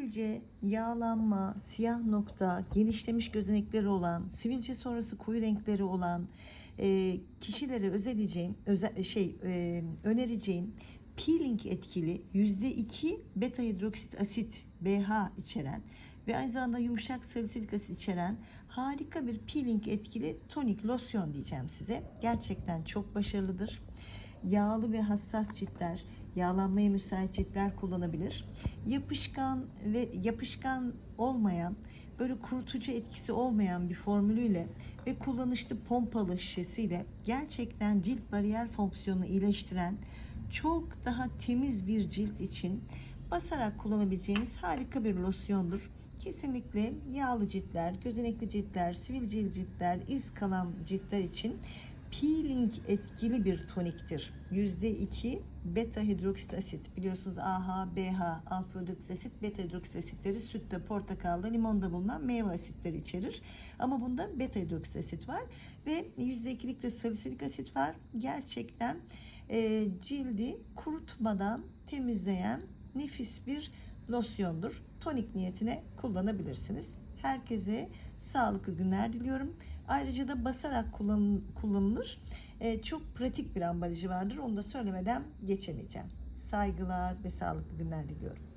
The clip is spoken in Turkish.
Sivilce, yağlanma, siyah nokta, genişlemiş gözenekleri olan, sivilce sonrası koyu renkleri olan e, kişilere özeleceğim, özel, şey e, önereceğim peeling etkili %2 beta hidroksit asit BH içeren ve aynı zamanda yumuşak salisilik asit içeren harika bir peeling etkili tonik losyon diyeceğim size. Gerçekten çok başarılıdır. Yağlı ve hassas ciltler, yağlanmaya müsait ciltler kullanabilir. Yapışkan ve yapışkan olmayan, böyle kurutucu etkisi olmayan bir formülüyle ve kullanışlı pompalı şişesiyle gerçekten cilt bariyer fonksiyonunu iyileştiren çok daha temiz bir cilt için basarak kullanabileceğiniz harika bir losyondur. Kesinlikle yağlı ciltler, gözenekli ciltler, sivilceli ciltler, iz kalan ciltler için peeling etkili bir toniktir. %2 beta hidroksit asit. Biliyorsunuz AH, BH, alfa hidroksit asit, beta hidroksit asitleri sütte, portakalda, limonda bulunan meyve asitleri içerir. Ama bunda beta hidroksit asit var ve %2'lik de salisilik asit var. Gerçekten e, cildi kurutmadan temizleyen nefis bir losyondur. Tonik niyetine kullanabilirsiniz. Herkese sağlıklı günler diliyorum. Ayrıca da basarak kullan, kullanılır. E, çok pratik bir ambalajı vardır. Onu da söylemeden geçemeyeceğim. Saygılar ve sağlıklı günler diliyorum.